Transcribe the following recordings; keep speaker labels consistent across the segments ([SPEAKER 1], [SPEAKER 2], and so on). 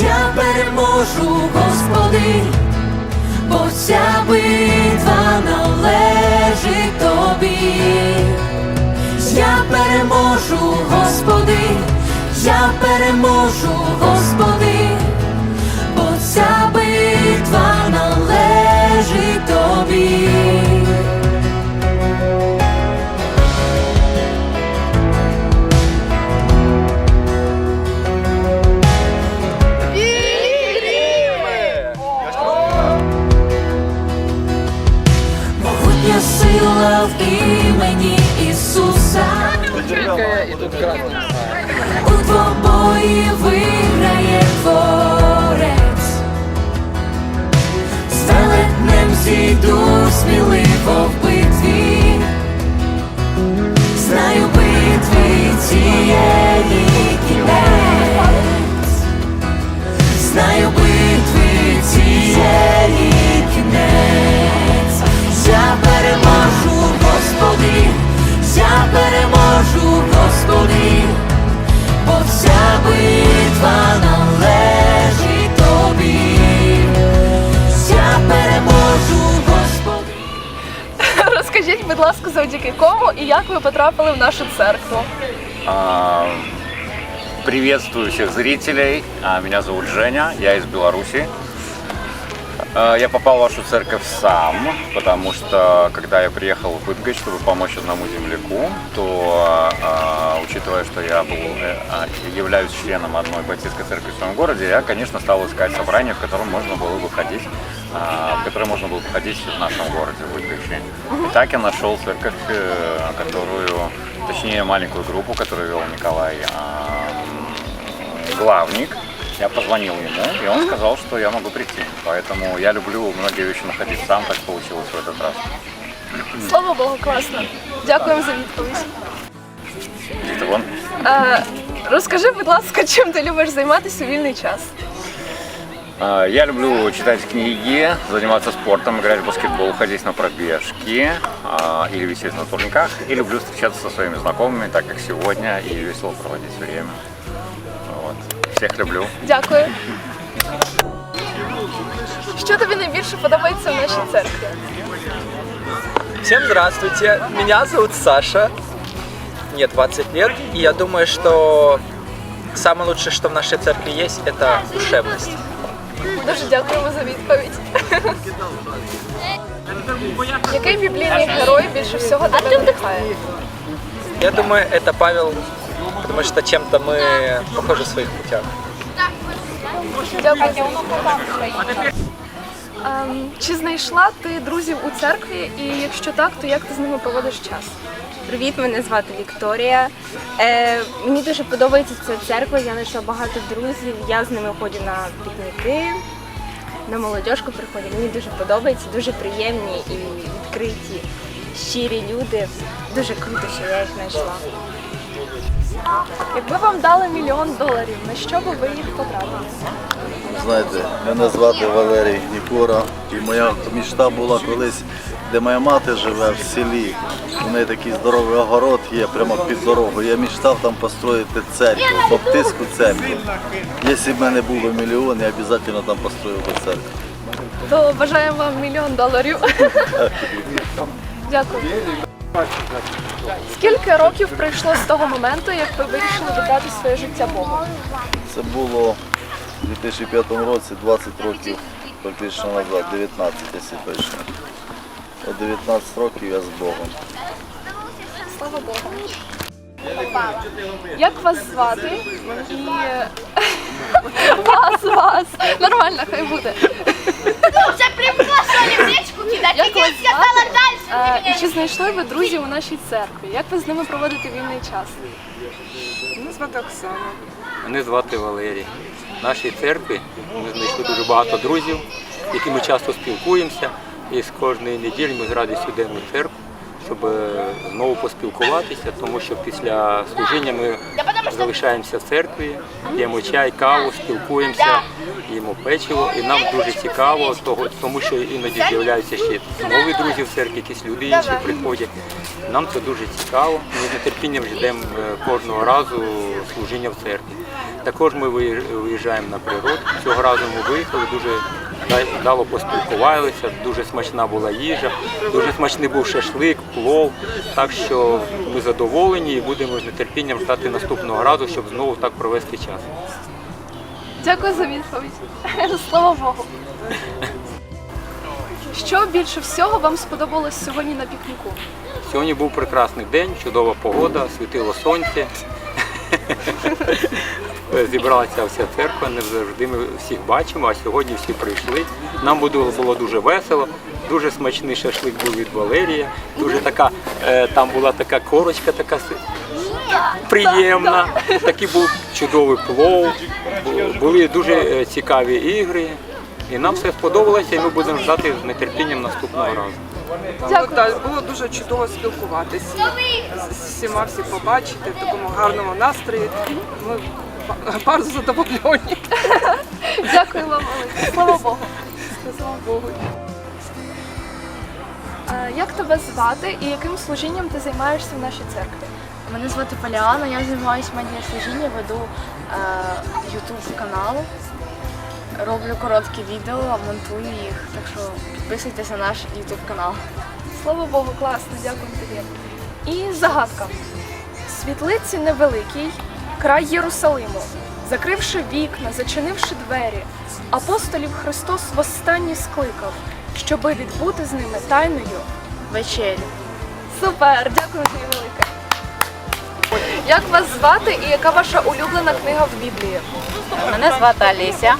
[SPEAKER 1] Я переможу, Господи, бо вся битва належить тобі. Я переможу, Господи, я переможу, Господи, Знаю битви цієї кінець. Я переможу, Господи, я переможу, Господи, бо вся битва належить тобі. Я переможу.
[SPEAKER 2] Розкажіть, будь ласка, завдяки кому і як ви потрапили в нашу церкву?
[SPEAKER 3] Приветствую всех зрителей. Меня зовут Женя, я из Беларуси. А, Я попал в вашу церковь сам, потому что когда я приехал в Быдгощ, чтобы помочь одному земляку, то, а, учитывая, что я был, э, являюсь членом одной баптистской церкви в своем городе, я, конечно, стал искать собрание, в котором можно было бы ходить, в которое можно было бы ходить в нашем городе, в Быдгоще. И так я нашел церковь, э, которую, точнее, маленькую группу, которую вел Николай главник Я позвонил ему, и он сказал, что я могу прийти. Поэтому я люблю многие вещи находить сам, так получилось в этот раз.
[SPEAKER 2] Слава Богу, класно. Дякуємо за відповідь.
[SPEAKER 3] Это вон.
[SPEAKER 2] Е, розкажи, будь ласка, чим ти любиш займатися у вільний час?
[SPEAKER 3] А, Я люблю читать книги, заниматься спортом, играть в баскетбол, ходить на пробежки а, или висеть на турниках. И люблю встречаться со своими знакомыми, так как сегодня, и весело проводить время. Вот. Всех люблю.
[SPEAKER 2] Дякую. Що тобі найбільше подобається в нашій церкві?
[SPEAKER 4] Всем здравствуйте, меня зовут Саша, мне 20 лет, и я думаю, что самое лучшее, что в нашей церкви есть, это душевность.
[SPEAKER 2] Дуже дякуємо за відповідь. Який біблійний герой більше всього тебе надихає?
[SPEAKER 4] Я думаю, это Павел, потому что чем-то мы похожи в своих путях.
[SPEAKER 2] Ем, чи знайшла ти друзів у церкві? І якщо так, то як ти з ними проводиш час?
[SPEAKER 5] Привіт, мене звати Вікторія. Е, мені дуже подобається ця церква, я знайшла багато друзів. Я з ними ходжу на пікніки, на молодіжку приходжу. Мені дуже подобається, дуже приємні і відкриті, щирі люди. Дуже круто, що я їх знайшла.
[SPEAKER 2] Якби вам дали мільйон доларів, на що би ви їх потратили?
[SPEAKER 6] Знаєте, мене звати Валерій Нікора, і моя мічта була колись, де моя мати живе в селі. У неї такий здоровий огород є прямо під дорогою. Я мечтав там построїти церкву, баптистську церкву. Якщо б в мене було мільйон, я обов'язково там построїв би церкву.
[SPEAKER 2] То бажаємо вам мільйон доларів. Дякую. Скільки років пройшло з того моменту, як ви вирішили віддати своє життя Богу?
[SPEAKER 6] Це було у 2005 році, 20 років практично назад, 19, якщо точно. От 19 років я з Богом.
[SPEAKER 2] Слава Богу. Як вас звати? І... Вас, вас. Нормально, хай буде.
[SPEAKER 7] Вже привыкла, что ли, в речку кидать.
[SPEAKER 2] Як вас
[SPEAKER 7] сказала
[SPEAKER 2] звати? Е, І чи знайшли ви друзів у нашій церкві? Як ви з ними проводите вільний час?
[SPEAKER 8] Мене звати Оксана. Мене звати Валерій. В нашій церкві ми знайшли дуже багато друзів, з якими часто спілкуємося. І з кожної неділі ми з радістю йдемо в церкву, щоб е, знову поспілкуватися, тому що після служіння ми залишаємося в церкві, п'ємо чай, каву, спілкуємося, їмо печиво. І нам дуже цікаво, тому що іноді з'являються ще нові друзі в церкві, якісь люди інші приходять. Нам це дуже цікаво. Ми з нетерпінням ждемо е, кожного разу служіння в церкві. Також ми виїжджаємо на природу. Цього разу ми виїхали, дуже вдало поспілкувалися, дуже смачна була їжа, дуже смачний був шашлик, плов. Так що ми задоволені і будемо з нетерпінням ждати наступного разу, щоб знову так провести час.
[SPEAKER 2] Дякую за відповідь. Слава Богу. Що більше всього вам сподобалось сьогодні на пікніку?
[SPEAKER 8] Сьогодні був прекрасний день, чудова погода, світило сонце. Зібралася вся церква, не завжди ми всіх бачимо, а сьогодні всі прийшли. Нам було, дуже весело, дуже смачний шашлик був від Валерія. Дуже така, е, там була така корочка, така приємна. Такий був чудовий плов. Були дуже е, цікаві ігри. І нам все сподобалося, і ми будемо ждати з нетерпінням наступного разу.
[SPEAKER 2] Дякую.
[SPEAKER 9] Так, було дуже чудово спілкуватися. З всіма всіх побачити в такому гарному настрої. Ми bardzo задоволені.
[SPEAKER 2] Дякую вам, велике. Слава Богу. Слава Богу. Е, Як тебе звати і яким служінням ти займаєшся в нашій церкві?
[SPEAKER 10] Мене звати Поліана, я займаюся медіаслужіння, веду е, YouTube канал, роблю короткі відео, монтую їх. Так що підписуйтесь на наш YouTube канал.
[SPEAKER 2] Слава Богу, класно, дякую тобі. І загадка. Світлиці невеликій, край Єрусалиму, закривши вікна, зачинивши двері, апостолів Христос востаннє скликав, щоби відбути з ними тайною вечерю. Супер, дякую тобі. Як вас звати і яка ваша улюблена книга в Біблії?
[SPEAKER 11] Мене звати Олеся.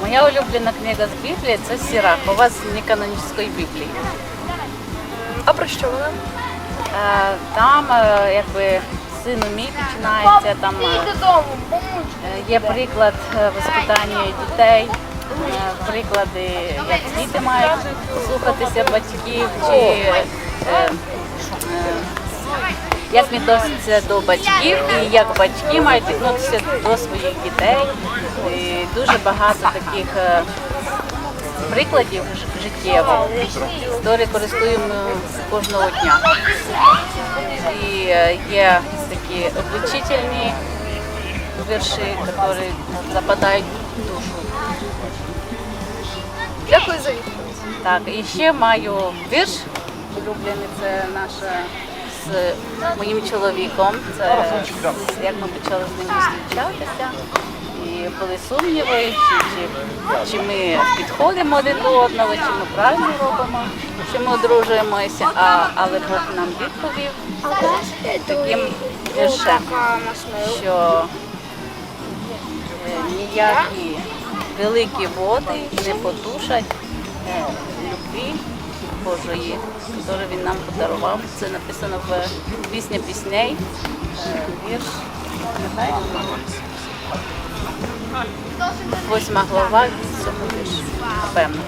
[SPEAKER 11] Моя улюблена книга з Біблії це Сірахова з неканонічної Біблії.
[SPEAKER 2] А про що вона?
[SPEAKER 11] Е, Там е, якби сину мій починається, там е, є приклад воспитання дітей, приклади, як діти мають слухатися батьків, чи як відносяться до батьків і як батьки мають відноситися до своїх дітей. І дуже багато таких е, прикладів життєвих, які користуємо кожного дня. І е, є такі обличительні вірші, які западають в душу.
[SPEAKER 2] Дякую за відповідь.
[SPEAKER 11] Так, і ще маю вірш улюблений, це наша з моїм чоловіком. Це як ми почали з ним зустрічатися. І були сумніви, чи, чи, чи ми підходимо один до одного, чи ми правильно робимо, що ми одружуємося, а, але Бог нам відповів таким віршем, що е, ніякі великі води не потушать е, любві Божої, яку він нам подарував. Це написано в пісні пісней, е, вірш. Восьма глава, вірш. Певно,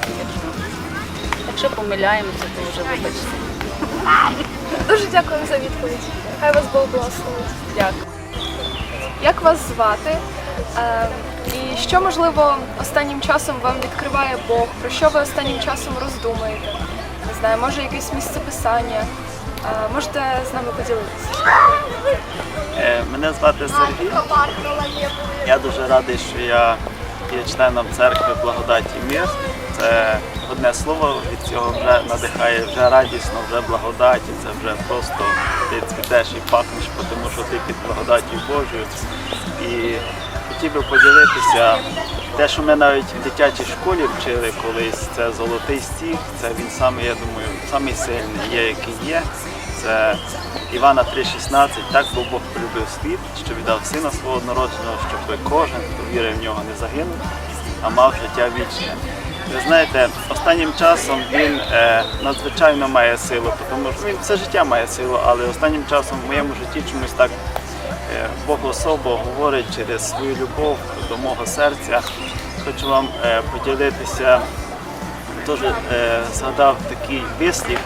[SPEAKER 11] якщо. Помиляємося, то вже вибачте.
[SPEAKER 2] Дуже дякую за відповідь. Хай вас Бог благословить.
[SPEAKER 11] Дякую.
[SPEAKER 2] Як вас звати? Е, і що можливо останнім часом вам відкриває Бог? Про що ви останнім часом роздумуєте? Знаю, може якесь місце писання. Можете з нами поділитися.
[SPEAKER 12] Е, Мене звати Сергій. Я дуже радий, що я є членом церкви Благодаті Мір. Це одне слово від цього вже надихає, вже радісно, вже благодаті. Це вже просто ти цвітеш і пахнеш, тому що ти під благодаттю Божою. І хотів би поділитися те, що ми навіть в дитячій школі вчили колись. Це золотий стіг, це він саме, я думаю, самий сильний є, який є. Це Івана 3,16, так бо Бог полюбив світ, що віддав сина свого однородженого, щоб кожен, хто вірив в нього, не загинув, а мав життя вічне. Ви знаєте, останнім часом він е, надзвичайно має силу, тому що він все життя має силу, але останнім часом в моєму житті чомусь так Бог особо говорить через свою любов до мого серця. Хочу вам е, поділитися, теж е, згадав такий вислів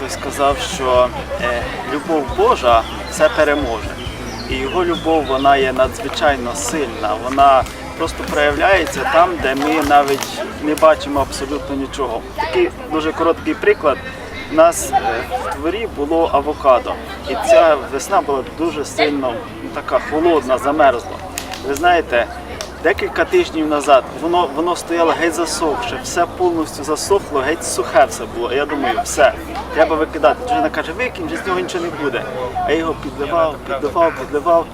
[SPEAKER 12] хтось сказав, що е, любов Божа все переможе. І його любов вона є надзвичайно сильна. Вона просто проявляється там, де ми навіть не бачимо абсолютно нічого. Такий дуже короткий приклад. У нас в дворі було авокадо, і ця весна була дуже сильно така холодна, замерзла. Ви знаєте, декілька тижнів назад воно, воно стояло геть засохше, все повністю засохло, геть сухе все було. І я думаю, все, треба викидати. Дружина каже, викинь, з нього нічого не буде. А я його підливав, підливав, підливав.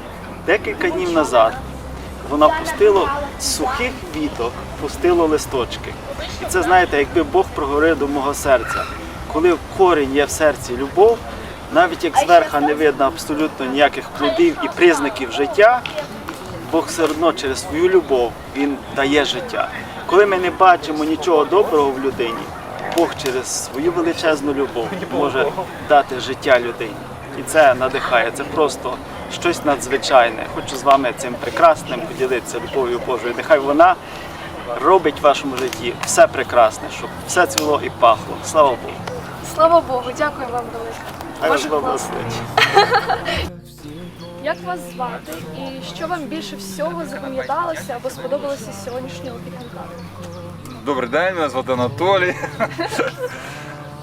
[SPEAKER 12] Декілька днів назад воно пустило з сухих віток, пустило листочки. І це, знаєте, якби Бог проговорив до мого серця. Коли корінь є в серці любов, навіть як зверху не видно абсолютно ніяких плодів і признаків життя, Бог все одно через свою любов Він дає життя. Коли ми не бачимо нічого доброго в людині, Бог через свою величезну любов може дати життя людині. І це надихає, це просто щось надзвичайне. Хочу з вами цим прекрасним поділитися любов'ю Божою. Нехай вона робить в вашому житті все прекрасне, щоб все цвіло і пахло. Слава Богу!
[SPEAKER 2] Слава Богу, дякую вам велике. Класно.
[SPEAKER 12] благословить.
[SPEAKER 2] Як вас звати і що вам більше всього запам'яталося або сподобалося з сьогоднішнього пікніка?
[SPEAKER 13] Добрий день, мене звати Анатолій.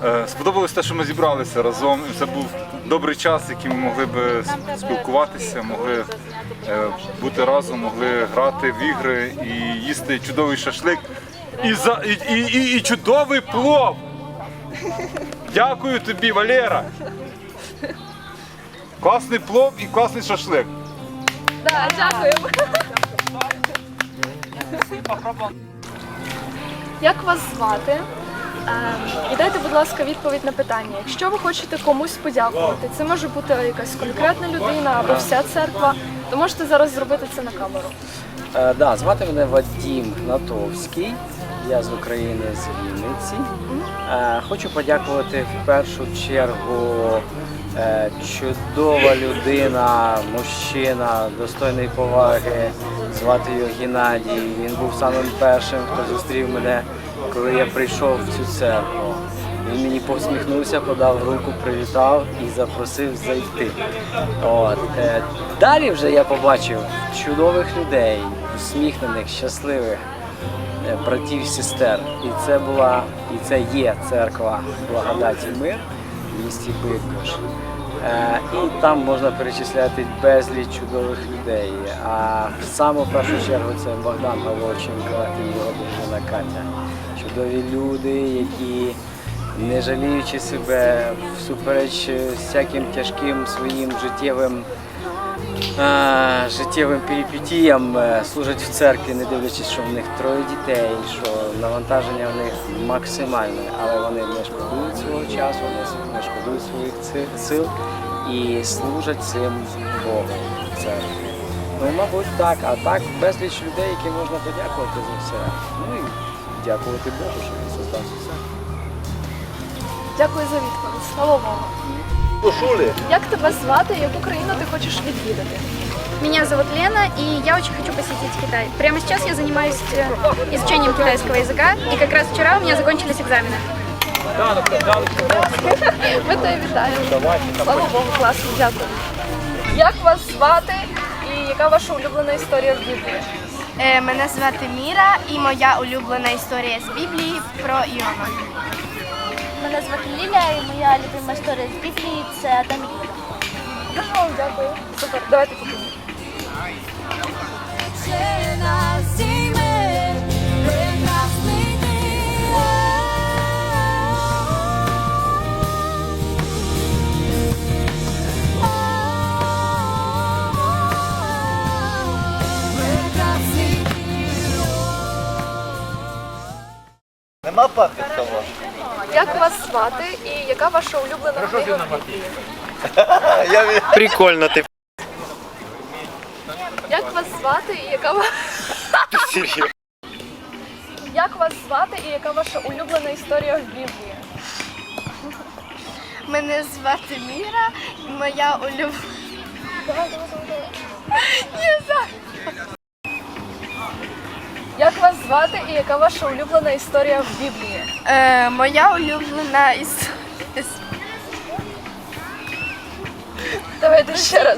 [SPEAKER 13] Е, Сподобалось те, що ми зібралися разом. Це був добрий час, який ми могли би спілкуватися, могли е, бути разом, могли грати в ігри і їсти чудовий шашлик і, за, і, і, і, і чудовий плов. Дякую тобі, Валера. Класний плов і класний шашлик.
[SPEAKER 2] Да, дякуємо. Як вас звати? Ем, І дайте, будь ласка, відповідь на питання. Якщо ви хочете комусь подякувати, це може бути якась конкретна людина або вся церква, то можете зараз зробити це на камеру.
[SPEAKER 14] Е, да, звати мене Вадім Гнатовський. Я з України з Вінниці. Е, хочу подякувати в першу чергу е, чудова людина, мужчина, достойної поваги. Звати його Геннадій. Він був самим першим, хто зустрів мене, коли я прийшов в цю церкву. Він мені посміхнувся, подав руку, привітав і запросив зайти. От. Е, далі вже я побачив чудових людей, усміхнених, щасливих братів і сестер. І це була, і це є церква благодаті мир в місті Бикош. Е, І там можна перечисляти безліч чудових людей. А в саму першу чергу це Богдан Галоченко і його дружина Катя. Чудові люди, які не жаліючи себе всупереч всяким тяжким своїм життєвим е, життєвим перипетіям е, служать в церкві, не дивлячись, що в них троє дітей, що навантаження в них максимальне, але вони не шкодують свого часу, не- не шкодують своїх сил і служать цим Богу в церкві. Ну, мабуть, так. А так безліч людей, яким можна подякувати за все. Ну і дякувати Богу, що він создав церкву.
[SPEAKER 2] Дякую за відповідь. Слава Богу Як тебе звати і яку країну ти хочеш відвідати?
[SPEAKER 7] Меня зовут Лена, и я очень хочу посетить Китай. Прямо сейчас я занимаюсь э, изучением китайского языка, и как раз вчера у меня закончились экзамены.
[SPEAKER 2] Ми тебе вітаємо. Слава Богу, класно, дякую. Як вас звати і яка ваша улюблена історія в Біблії?
[SPEAKER 7] Е, Мене звати Міра, і моя улюблена історія з Біблії про Іона. Мене звати Ліля, і моя любима історія з Біблії це Адам і Єва.
[SPEAKER 2] Дуже вам дякую. Супер, давайте покинемо. Звати і яка ваша улюблена книга в Біблії?
[SPEAKER 12] Прикольно ти.
[SPEAKER 2] Як вас звати і яка ва- Як вас звати і яка ваша улюблена історія в Біблії?
[SPEAKER 7] Мене звати Міра, моя улюблена.
[SPEAKER 2] Давай, давай, давай, давай. Ні, за- як вас звати і яка ваша улюблена історія в Біблії?
[SPEAKER 7] Е, моя улюблена історія.
[SPEAKER 2] Давайте ще раз.